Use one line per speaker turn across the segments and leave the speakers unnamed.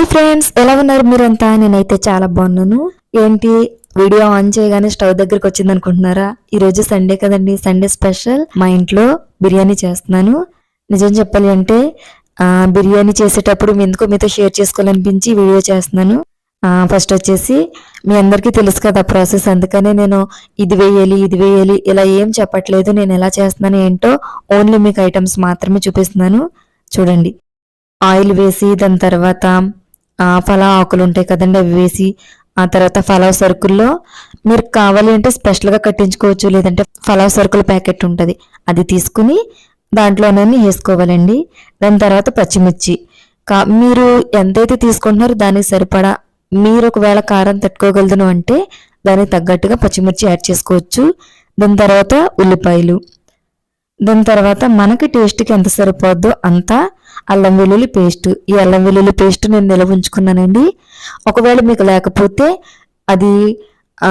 Hi friends ఎలా ఉన్నారు మీరంతా? నేనైతే చాలా బాగున్నాను. ఏంటి? వీడియో ఆన్ చేయగానే స్టవ్ దగ్గరికి వచ్చింది అనుకుంటున్నారా ఈ రోజు సండే కదండి సండే స్పెషల్. మా ఇంట్లో బిర్యానీ చేస్తున్నాను. నిజం చెప్పాలి అంటే బిర్యానీ చేసేటప్పుడు ఎందుకో మీతో షేర్ చేసుకోవాలనిపించి వీడియో చేస్తున్నాను. ఫస్ట్ వచ్చేసి మీ అందరికీ తెలుసు కదా ప్రాసెస్. అందుకనే నేను ఇది వేయాలి ఇది వేయాలి ఇలా ఏం చెప్పట్లేదు నేను ఎలా చేస్తున్నాను ఏంటో ఓన్లీ మీకు ఐటమ్స్ మాత్రమే చూపిస్తున్నాను. చూడండి. ఆయిల్ వేసి దాని తర్వాత ఫలా ఆకులు ఉంటాయి కదండి అవి వేసి ఆ తర్వాత ఫలావ్ సరుకుల్లో మీరు కావాలి అంటే స్పెషల్గా కట్టించుకోవచ్చు లేదంటే ఫలావ్ సరుకుల ప్యాకెట్ ఉంటుంది అది తీసుకుని దాంట్లోనే వేసుకోవాలండి. దాని తర్వాత పచ్చిమిర్చి. కా మీరు ఎంతైతే తీసుకుంటున్నారో దానికి సరిపడా మీరు ఒకవేళ కారం తట్టుకోగలదును అంటే దానికి తగ్గట్టుగా పచ్చిమిర్చి యాడ్ చేసుకోవచ్చు. దాని తర్వాత ఉల్లిపాయలు. దాని తర్వాత మనకి టేస్ట్కి ఎంత సరిపోద్దో అంతా అల్లం వెల్లుల్లి పేస్ట్ ఈ అల్లం వెల్లుల్లి పేస్ట్ నేను నిల్వ ఉంచుకున్నానండి ఒకవేళ మీకు లేకపోతే అది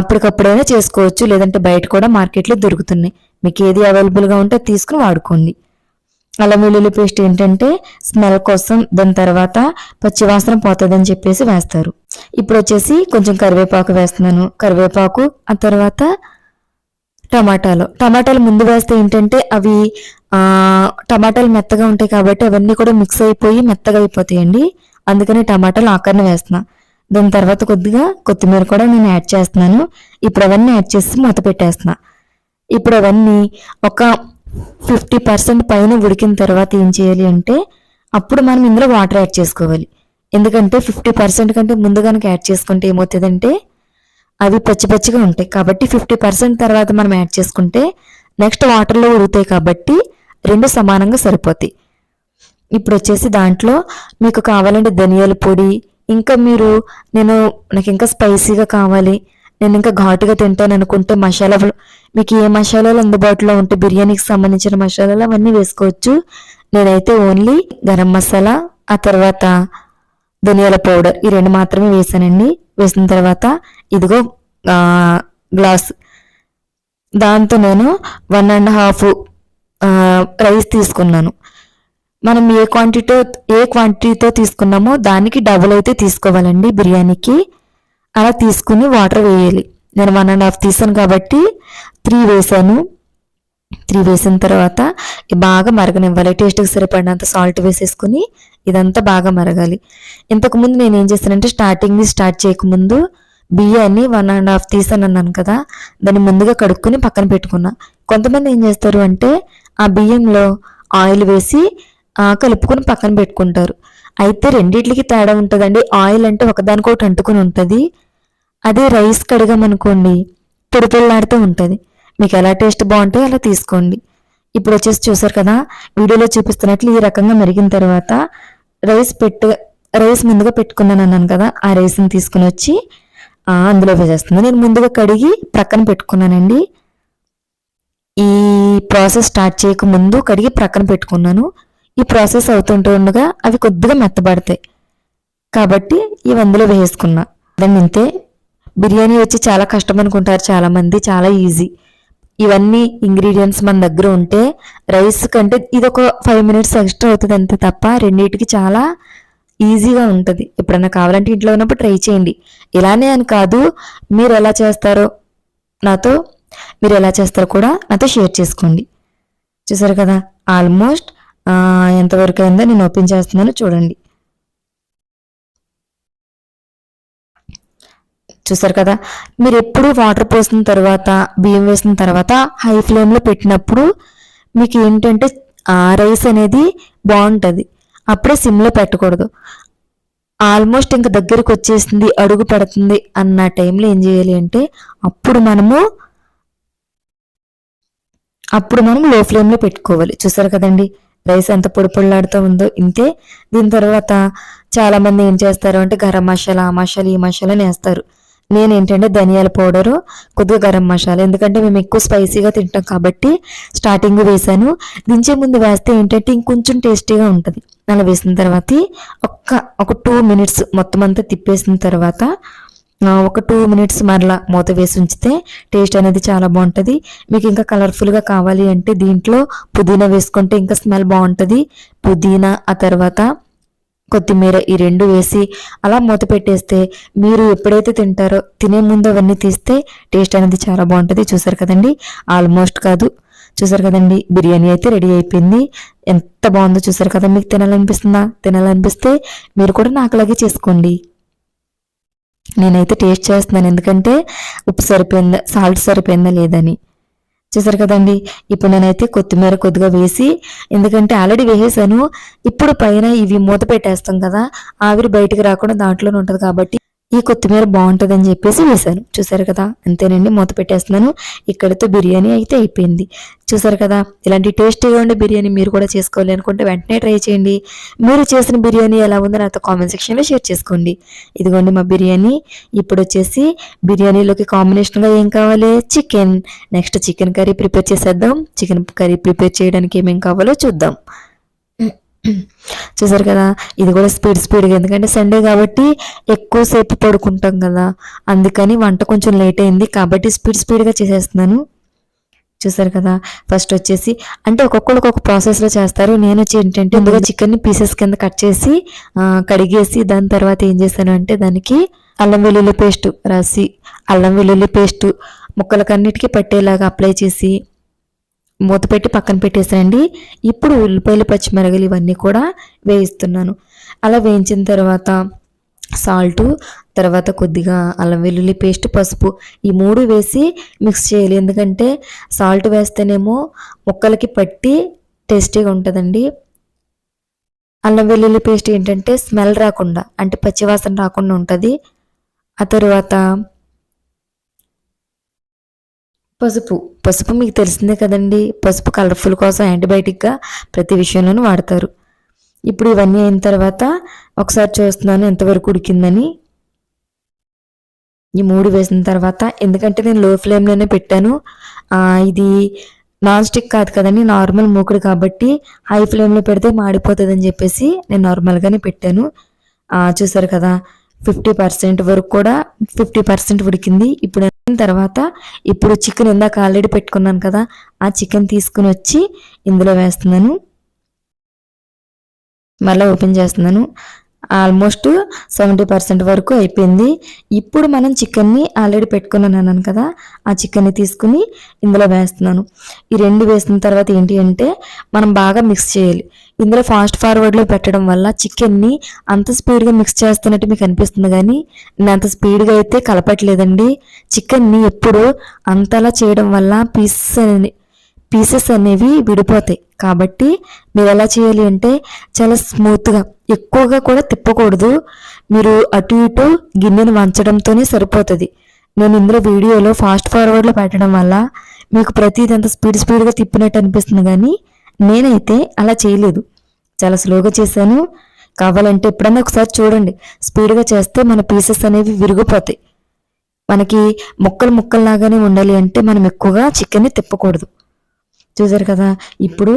అప్పటికప్పుడైనా చేసుకోవచ్చు లేదంటే బయట కూడా మార్కెట్లో దొరుకుతున్నాయి. మీకు ఏది అవైలబుల్గా ఉంటే తీసుకుని వాడుకోండి. అల్లం వెల్లుల్లి పేస్ట్ ఏంటంటే స్మెల్ కోసం దాని తర్వాత పచ్చివాసన పోతుందని చెప్పేసి వేస్తారు. ఇప్పుడు వచ్చేసి కొంచెం కరివేపాకు వేస్తున్నాను. కరివేపాకు ఆ తర్వాత టమాటాలు. టమాటాలు ముందు వేస్తే ఏంటంటే అవి టమాటాలు మెత్తగా ఉంటాయి కాబట్టి అవన్నీ కూడా మిక్స్ అయిపోయి మెత్తగా అయిపోతాయండి. అందుకని టమాటాలు ఆఖరిని వేస్తున్నా. దాని తర్వాత కొద్దిగా కొత్తిమీర కూడా నేను యాడ్ చేస్తున్నాను. ఇప్పుడు అవన్నీ యాడ్ చేసి మూత పెట్టేస్తున్నా. ఇప్పుడు అవన్నీ ఒక ఫిఫ్టీ పర్సెంట్ పైన ఉడికిన తర్వాత ఏం చేయాలి అంటే అప్పుడు మనం ఇందులో వాటర్ యాడ్ చేసుకోవాలి. ఎందుకంటే ఫిఫ్టీ పర్సెంట్ కంటే ముందు కనుక యాడ్ చేసుకుంటే ఏమవుతుందంటే అవి పచ్చి పచ్చిగా ఉంటాయి. కాబట్టి ఫిఫ్టీ పర్సెంట్ తర్వాత మనం యాడ్ చేసుకుంటే నెక్స్ట్ వాటర్లో ఉడుగుతాయి కాబట్టి రెండు సమానంగా సరిపోతాయి. ఇప్పుడు వచ్చేసి దాంట్లో మీకు కావాలంటే ధనియాల పొడి ఇంకా మీరు నేను నాకు ఇంకా స్పైసీగా కావాలి. నేను ఇంకా ఘాటుగా తింటాను అనుకుంటే మసాలాలు మీకు ఏ మసాలాలు అందుబాటులో ఉంటే బిర్యానీకి సంబంధించిన మసాలాలు అవన్నీ వేసుకోవచ్చు. నేనైతే ఓన్లీ గరం మసాలా ఆ తర్వాత ధనియాల పౌడర్ ఈ రెండు మాత్రమే వేసానండి. వేసిన తర్వాత ఇదిగో గ్లాస్. దాంతో నేను వన్ అండ్ హాఫ్ రైస్ తీసుకున్నాను. మనం ఏ క్వాంటిటీ ఏ క్వాంటిటీతో తీసుకున్నామో దానికి డబుల్ అయితే తీసుకోవాలండి బిర్యానీకి. అలా తీసుకుని వాటర్ వేయాలి. నేను వన్ అండ్ హాఫ్ తీసాను కాబట్టి త్రీ వేసాను. త్రీ వేసిన తర్వాత బాగా మరగనివ్వాలి. టేస్ట్కి సరిపడినంత సాల్ట్ వేసేసుకుని ఇదంతా బాగా మరగాలి. ఇంతకుముందు నేను ఏం చేస్తానంటే స్టార్టింగ్ స్టార్ట్ చేయకముందు బియ్యాన్ని వన్ అండ్ హాఫ్ తీసాను అన్నాను కదా దాన్ని ముందుగా కడుక్కొని పక్కన పెట్టుకున్నా. కొంతమంది ఏం చేస్తారు అంటే ఆ బియ్యంలో ఆయిల్ వేసి కలుపుకొని పక్కన పెట్టుకుంటారు. అయితే రెండిట్లకి తేడా ఉంటుందండి. ఆయిల్ అంటే ఒకదానికొకటి అంటుకుని ఉంటుంది. అదే రైస్ కడగామనుకోండి పొడి ఉంటుంది. మీకు ఎలా టేస్ట్ బాగుంటే అలా తీసుకోండి. ఇప్పుడు వచ్చేసి చూసారు కదా వీడియోలో చూపిస్తున్నట్లు ఈ రకంగా మరిగిన తర్వాత రైస్ పెట్టు రైస్ ముందుగా పెట్టుకున్నాను అన్నాను కదా ఆ రైస్ని తీసుకుని వచ్చి అందులో వేసేస్తుంది నేను ముందుగా కడిగి ప్రక్కన పెట్టుకున్నానండి. ఈ ప్రాసెస్ స్టార్ట్ చేయక ముందు కడిగి ప్రక్కన పెట్టుకున్నాను. ఈ ప్రాసెస్ అవుతుంటుండగా అవి కొద్దిగా మెత్తబడతాయి. కాబట్టి ఇవి అందులో వేసుకున్నా. దాన్ని ఇంతే. బిర్యానీ వచ్చి చాలా కష్టం అనుకుంటారు చాలామంది చాలా ఈజీ. ఇవన్నీ ఇంగ్రీడియంట్స్ మన దగ్గర ఉంటే రైస్ కంటే ఇది ఒక ఫైవ్ మినిట్స్ ఎక్స్ట్రా అవుతుంది అంతే తప్ప రెండింటికి చాలా ఈజీగా ఉంటుంది. ఎప్పుడైనా కావాలంటే ఇంట్లో ఉన్నప్పుడు ట్రై చేయండి. ఇలానే అని కాదు మీరు ఎలా చేస్తారో నాతో మీరు ఎలా చేస్తారో కూడా నాతో షేర్ చేసుకోండి. చూసారు కదా ఆల్మోస్ట్ ఎంతవరకు అయిందో నేను ఓపెన్ చేస్తున్నాను చూడండి. చూసారు కదా మీరు ఎప్పుడు వాటర్ పోసిన తర్వాత బియ్యం వేసిన తర్వాత హై ఫ్లేమ్లో పెట్టినప్పుడు మీకు ఏంటంటే రైస్ అనేది బాగుంటుంది. అప్పుడే సిమ్లో పెట్టకూడదు. ఆల్మోస్ట్ ఇంక దగ్గరికి వచ్చేసింది అడుగు పడుతుంది అన్న టైంలో ఏం చేయాలి అంటే అప్పుడు మనము అప్పుడు మనం లో ఫ్లేమ్లో పెట్టుకోవాలి. చూసారు కదండి? రైస్ ఎంత పొడి పొడిలాడుతూ ఉందో ఇంతే. దీని తర్వాత చాలామంది ఏం చేస్తారు అంటే గరం మసాలా ఆ మసాలా ఈ మసాలా వేస్తారు నేను ఏంటంటే ధనియాల పౌడరు కొద్దిగా గరం మసాలా. ఎందుకంటే మేము ఎక్కువ స్పైసీగా తింటాం కాబట్టి స్టార్టింగ్ వేసాను దించే ముందు వేస్తే ఏంటంటే ఇంకొంచెం టేస్టీగా ఉంటుంది. అలా వేసిన తర్వాత ఒక్క ఒక టూ మినిట్స్ మొత్తం అంతా తిప్పేసిన తర్వాత ఒక టూ మినిట్స్ మరలా మూత వేసి ఉంచితే టేస్ట్ అనేది చాలా బాగుంటుంది. మీకు ఇంకా కలర్ఫుల్గా కావాలి అంటే దీంట్లో పుదీనా వేసుకుంటే ఇంకా స్మెల్ బాగుంటుంది. పుదీనా ఆ తర్వాత కొత్తిమీర ఈ రెండు వేసి అలా మూత పెట్టేస్తే మీరు ఎప్పుడైతే తింటారో తినే ముందు అవన్నీ తీస్తే టేస్ట్ అనేది చాలా బాగుంటుంది. చూసారు కదండి? ఆల్మోస్ట్ కాదు. చూసారు కదండి? బిర్యానీ అయితే రెడీ అయిపోయింది. ఎంత బాగుందో చూసారు కదా మీకు తినాలనిపిస్తుందా? తినాలనిపిస్తే మీరు కూడా నాకులాగే చేసుకోండి. నేనైతే టేస్ట్ చేస్తున్నాను. ఎందుకంటే ఉప్పు సరిపోయిందా? సాల్ట్ సరిపోయిందా? లేదని. చూసారు కదండి? ఇప్పుడు నేనైతే కొత్తిమీర కొద్దిగా వేసి ఎందుకంటే ఆల్రెడీ వేసేసాను. ఇప్పుడు పైన ఇవి మూత పెట్టేస్తాం కదా ఆవిరి బయటకు రాకుండా దాంట్లోనే ఉంటుంది కాబట్టి ఈ కొత్తిమీర బాగుంటుంది అని చెప్పేసి వేశాను. చూసారు కదా? అంతేనండి మూత పెట్టేస్తున్నాను. ఇక్కడితో బిర్యానీ అయితే అయిపోయింది. చూసారు కదా? ఇలాంటి టేస్టీగా ఉండే బిర్యానీ మీరు కూడా చేసుకోవాలి అనుకుంటే వెంటనే ట్రై చేయండి. మీరు చేసిన బిర్యానీ ఎలా ఉందో నాతో కామెంట్ సెక్షన్లో షేర్ చేసుకోండి. ఇదిగోండి మా బిర్యానీ. ఇప్పుడు వచ్చేసి బిర్యానీలోకి కాంబినేషన్గా ఏం కావాలి? Chicken. Next chicken curry prepare చేసేద్దాం. చికెన్ కర్రీ ప్రిపేర్ చేయడానికి ఏమేం కావాలో చూద్దాం. చూసారు కదా? ఇది కూడా స్పీడ్ స్పీడ్గా ఎందుకంటే సండే కాబట్టి ఎక్కువసేపు పడుకుంటాం కదా. అందుకని వంట కొంచెం లేట్ అయింది. కాబట్టి స్పీడ్ స్పీడ్గా చేసేస్తున్నాను. చూసారు కదా? ఫస్ట్ వచ్చేసి అంటే ఒక్కొక్కరికి ఒక ప్రాసెస్లో చేస్తారు. నేను వచ్చి ఏంటంటే ముందుగా చికెన్ని పీసెస్ కింద కట్ చేసి కడిగేసి దాని తర్వాత ఏం చేశాను అంటే దానికి అల్లం వెల్లుల్లి పేస్ట్ రాసి అల్లం వెల్లుల్లి పేస్ట్ ముక్కలకన్నిటికీ పట్టేలాగా అప్లై చేసి మూత పెట్టి పక్కన పెట్టేసానండి ఇప్పుడు ఉల్లిపాయలు పచ్చిమిరగలు ఇవన్నీ కూడా వేయిస్తున్నాను. అలా వేయించిన తర్వాత సాల్ట్ తర్వాత కొద్దిగా అల్లం వెల్లుల్లి పేస్ట్ పసుపు ఈ మూడు వేసి మిక్స్ చేయాలి. ఎందుకంటే సాల్ట్ వేస్తేనేమో ముక్కలకి పట్టి టేస్టీగా ఉంటుందండి. అల్లం వెల్లుల్లి పేస్ట్ ఏంటంటే స్మెల్ రాకుండా అంటే పచ్చివాసన రాకుండా ఉంటుంది. ఆ తర్వాత పసుపు. పసుపు మీకు తెలిసిందే కదండి. పసుపు కలర్ఫుల్ కోసం యాంటీబయాటిక్గా ప్రతి విషయంలోనూ వాడతారు. ఇప్పుడు ఇవన్నీ అయిన తర్వాత ఒకసారి చూస్తున్నాను ఎంతవరకు ఉడికిందని. ఈ మూడు వేసిన తర్వాత ఎందుకంటే నేను లో ఫ్లేమ్లోనే పెట్టాను. ఇది నాన్ స్టిక్ కాదు కదండి నార్మల్ మూకుడు కాబట్టి హై ఫ్లేమ్లో పెడితే మాడిపోతుంది అని చెప్పేసి నేను నార్మల్గానే పెట్టాను. చూసారు కదా ఫిఫ్టీ పర్సెంట్ వరకు కూడా ఫిఫ్టీ పర్సెంట్ ఉడికింది. ఇప్పుడు తర్వాత ఇప్పుడు చికెన్ ఇందాక ఆల్రెడీ పెట్టుకున్నాను కదా ఆ చికెన్ తీసుకుని వచ్చి ఇందులో వేస్తున్నాను. మళ్ళీ ఓపెన్ చేస్తున్నాను. ఆల్మోస్ట్ సెవెంటీ పర్సెంట్ వరకు అయిపోయింది. ఇప్పుడు మనం చికెన్ని ఆల్రెడీ పెట్టుకున్నాను అన్నాను కదా ఆ చికెన్ని తీసుకుని ఇందులో వేస్తున్నాను. ఈ రెండు వేసిన తర్వాత ఏంటి అంటే మనం బాగా మిక్స్ చేయాలి. ఇందులో ఫాస్ట్ ఫార్వర్డ్లో పెట్టడం వల్ల చికెన్ని అంత స్పీడ్గా మిక్స్ చేస్తున్నట్టు మీకు అనిపిస్తుంది కానీ నేను అంత స్పీడ్గా అయితే కలపట్లేదండి. చికెన్ని ఎప్పుడు అంతలా చేయడం వల్ల పీసెస్ అనేది పీసెస్ అనేవి విడిపోతాయి. కాబట్టి మీరు ఎలా చేయాలి అంటే చాలా స్మూత్గా ఎక్కువగా కూడా తిప్పకూడదు. మీరు అటు ఇటు గిన్నెను వంచడంతోనే సరిపోతుంది. నేను ఇందులో వీడియోలో ఫాస్ట్ ఫార్వర్డ్లో పెట్టడం వల్ల మీకు ప్రతిదీ అంత స్పీడ్ స్పీడ్గా తిప్పినట్టు అనిపిస్తుంది కానీ నేనైతే అలా చేయలేదు. చాలా స్లోగా చేశాను. కావాలంటే ఎప్పుడన్నా ఒకసారి చూడండి. స్పీడ్గా చేస్తే మన పీసెస్ అనేవి విరిగిపోతాయి. మనకి ముక్కలు ముక్కల్లాగానే ఉండాలి అంటే మనం ఎక్కువగా చికెన్ని తిప్పకూడదు. చూసారు కదా? ఇప్పుడు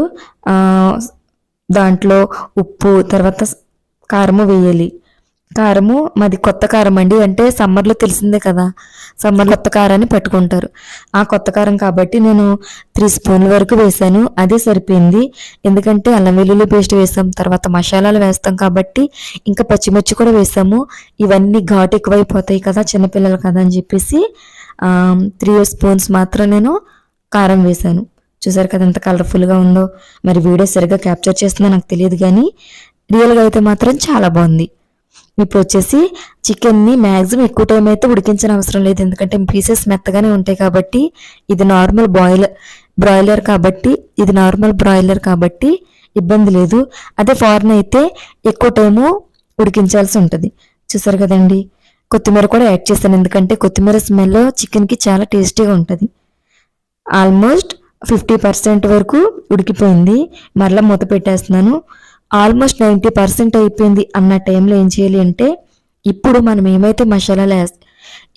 దాంట్లో ఉప్పు తర్వాత కారము వేయాలి. కారము మాది కొత్త కారం అండి. అంటే సమ్మర్లో తెలిసిందే కదా. సమ్మర్ కొత్త కారాన్ని పట్టుకుంటారు. ఆ కొత్త కారం కాబట్టి నేను త్రీ స్పూన్ల వరకు వేసాను అదే సరిపోయింది. ఎందుకంటే అల్లం వెల్లుల్లి పేస్ట్ వేసాం తర్వాత మసాలాలు వేస్తాం కాబట్టి ఇంకా పచ్చిమిర్చి కూడా వేసాము. ఇవన్నీ ఘాటు ఎక్కువైపోతాయి కదా చిన్నపిల్లలు కదా అని చెప్పేసి త్రీ స్పూన్స్ మాత్రం నేను కారం వేశాను. చూసారు కదా ఎంత కలర్ఫుల్గా ఉందో. మరి వీడియో సరిగ్గా క్యాప్చర్ చేస్తుందో నాకు తెలియదు కానీ రియల్గా అయితే మాత్రం చాలా బాగుంది. ఇప్పుడు వచ్చేసి చికెన్ని మ్యాక్సిమం ఎక్కువ టైం అయితే ఉడికించిన అవసరం లేదు. ఎందుకంటే పీసెస్ మెత్తగానే ఉంటాయి కాబట్టి ఇది నార్మల్ బాయిలర్ బ్రాయిలర్ కాబట్టి ఇది నార్మల్ బ్రాయిలర్ కాబట్టి ఇబ్బంది లేదు. అదే ఫారెన్ అయితే ఎక్కువ టైము ఉడికించాల్సి ఉంటుంది. చూసారు కదండి? కొత్తిమీర కూడా యాడ్ చేశాను ఎందుకంటే కొత్తిమీర స్మెల్ చికెన్కి చాలా టేస్టీగా ఉంటుంది. ఆల్మోస్ట్ ఫిఫ్టీ పర్సెంట్ వరకు ఉడికిపోయింది. మరలా మూత పెట్టేస్తున్నాను. ఆల్మోస్ట్ నైంటీ పర్సెంట్ అయిపోయింది అన్న టైంలో ఏం చేయాలి అంటే ఇప్పుడు మనం ఏమైతే మసాలాలు వేస్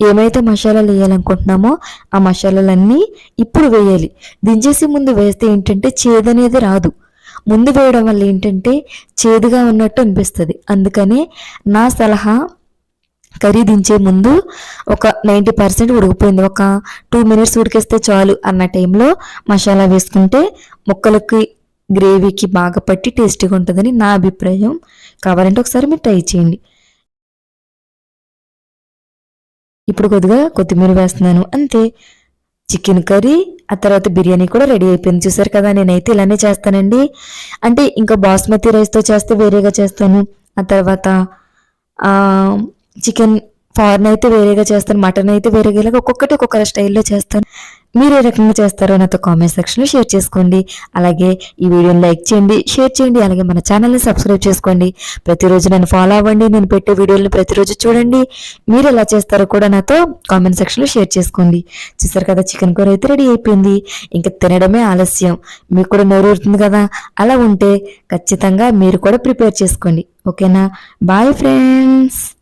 ఏమైతే మసాలాలు వేయాలనుకుంటున్నామో ఆ మసాలాలన్నీ ఇప్పుడు వేయాలి. దించేసి ముందు వేస్తే ఏంటంటే చేదనేది రాదు. ముందు వేయడం వల్ల ఏంటంటే చేదుగా ఉన్నట్టు అనిపిస్తుంది. అందుకనే నా సలహా కర్రీ దించే ముందు ఒక నైంటీ పర్సెంట్ ఉడికిపోయింది. ఒక టూ మినిట్స్ ఉడికేస్తే చాలు అన్న టైంలో మసాలా వేసుకుంటే ముక్కలకి గ్రేవీకి బాగా పట్టి టేస్టీగా ఉంటుందని నా అభిప్రాయం. కావాలంటే ఒకసారి మీరు ట్రై చేయండి. ఇప్పుడు కొద్దిగా కొత్తిమీర వేస్తున్నాను. అంతే. చికెన్ కర్రీ ఆ తర్వాత బిర్యానీ కూడా రెడీ అయిపోయింది. చూసారు కదా నేనైతే ఇలానే చేస్తానండి. అంటే ఇంకా బాస్మతి రైస్తో చేస్తే వేరేగా చేస్తాను. ఆ తర్వాత చికెన్ ఫారెన్ అయితే వేరేగా చేస్తాను మటన్ అయితే వేరేగా ఇలాగ ఒక్కొక్కటి ఒక్కొక్క స్టైల్లో చేస్తాను. మీరు ఏ రకంగా చేస్తారో నాతో కామెంట్ సెక్షన్లో షేర్ చేసుకోండి. అలాగే ఈ వీడియోని లైక్ చేయండి షేర్ చేయండి అలాగే మన ఛానల్ని సబ్స్క్రైబ్ చేసుకోండి. ప్రతిరోజు నన్ను ఫాలో అవ్వండి నేను పెట్టే వీడియోలను ప్రతిరోజు చూడండి. మీరు ఎలా చేస్తారో కూడా నాతో కామెంట్ సెక్షన్లో షేర్ చేసుకోండి. చూసారు కదా చికెన్ కూర అయితే రెడీ అయిపోయింది. ఇంకా తినడమే ఆలస్యం. మీకు కూడా నోరు కదా? అలా ఉంటే ఖచ్చితంగా మీరు కూడా ప్రిపేర్ చేసుకోండి. ఓకేనా? Bye friends!